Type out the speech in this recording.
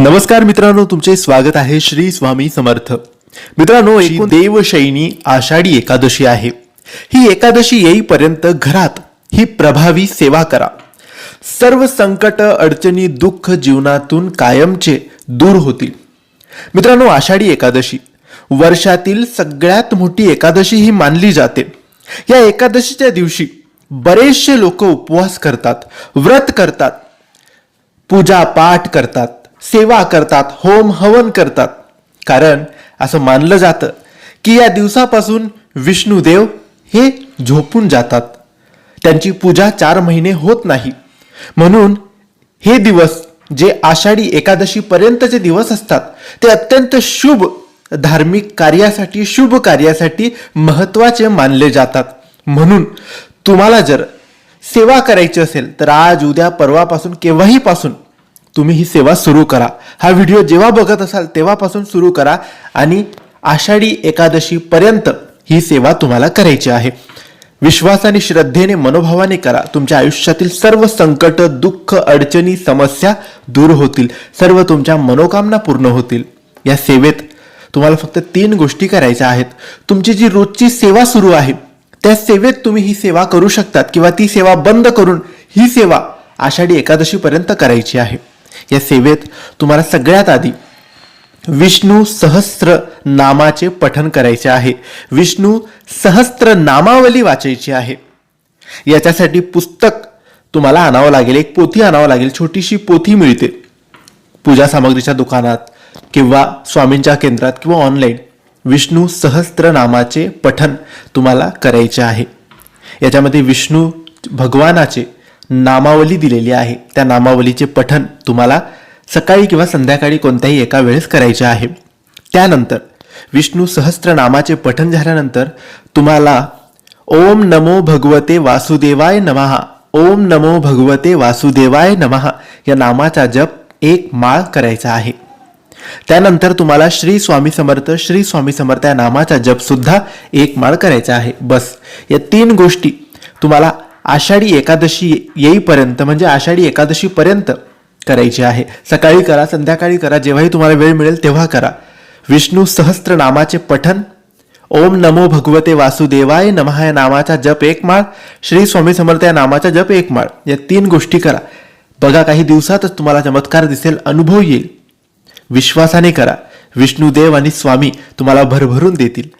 नमस्कार मित्रांनो तुमचे स्वागत आहे श्री स्वामी समर्थ. मित्रांनो एकूण देवशैनी आषाढी एकादशी आहे. ही एकादशी येईपर्यंत घरात ही प्रभावी सेवा करा. सर्व संकट अडचणी दुःख जीवनातून कायमचे दूर होतील. मित्रांनो आषाढी एकादशी वर्षातील सगळ्यात मोठी एकादशी ही मानली जाते. या एकादशीच्या दिवशी बरेचसे लोक उपवास करतात व्रत करतात पूजा पाठ करतात सेवा करतात होम हवन करतात. कारण असं मानलं जातं की या दिवसापासून विष्णुदेव हे झोपून जातात. त्यांची पूजा चार महिने होत नाही. म्हणून हे दिवस जे आषाढी एकादशीपर्यंतचे दिवस असतात ते अत्यंत शुभ धार्मिक कार्यासाठी शुभ कार्यासाठी महत्त्वाचे मानले जातात. म्हणून तुम्हाला जर सेवा करायची असेल तर आज उद्या परवापासून केव्हाही पासून तुम्ही ही सेवा सुरू करा. हा व्हिडिओ जेव्हा बघत असाल तेव्हापासून सुरू करा आणि आषाढी एकादशीपर्यंत ही सेवा तुम्हाला करायची आहे. विश्वासाने श्रद्धेने मनोभावाने करा. तुमच्या आयुष्यातील सर्व संकट दुःख अडचणी समस्या दूर होतील. सर्व तुमच्या मनोकामना पूर्ण होतील. या सेवेत तुम्हाला फक्त तीन गोष्टी करायच्या आहेत. तुमची जी रोजची सेवा सुरू आहे त्या सेवेत तुम्ही ही सेवा करू शकतात किंवा ती सेवा बंद करून ही सेवा आषाढी एकादशीपर्यंत करायची आहे. या सेवेत तुम्हाला सगळ्यात आधी विष्णू सहस्त्र नामाचे पठन करायचे आहे. विष्णू सहस्त्र नामावली वाचायची आहे. याच्यासाठी पुस्तक तुम्हाला आणावं लागेल एक पोथी आणावं लागेल छोटीशी पोथी मिळते. पूजा सामग्रीच्या दुकानात किंवा स्वामींच्या केंद्रात किंवा ऑनलाईन विष्णू सहस्त्र नामाचे पठन तुम्हाला करायचे आहे. याच्यामध्ये विष्णू भगवानाचे नामावली दिलेली आहे. त्या नामावलीचे पठन तुम्हाला सकाळी किंवा संध्याकाळी कोणत्याही एका वेळेस करायचे आहे. त्यानंतर विष्णू सहस्त्र नामाचे पठन झाल्यानंतर तुम्हाला ओम नमो भगवते वासुदेवाय नमः ओम नमो भगवते वासुदेवाय नमः या नामाचा जप एक माळ करायचा आहे. त्यानंतर तुम्हाला श्री स्वामी समर्थ श्री स्वामी समर्थ या नामाचा जप सुद्धा एक माळ करायचा आहे. बस या तीन गोष्टी तुम्हाला आषाढी एकादशी येईपर्यंत म्हणजे आषाढी एकादशीपर्यंत करायची आहे. सकाळी करा संध्याकाळी करा जेव्हाही तुम्हाला वेळ मिळेल तेव्हा करा. विष्णू सहस्त्र नामाचे पठन ओम नमो भगवते वासुदेवाय नमः या नामाचा जप एक माळ श्री स्वामी समर्थ या नामाचा जप एक माळ या तीन गोष्टी करा. बघा काही दिवसातच तुम्हाला चमत्कार दिसेल अनुभव येईल. विश्वासाने करा. विष्णुदेव आणि स्वामी तुम्हाला भरभरून देतील.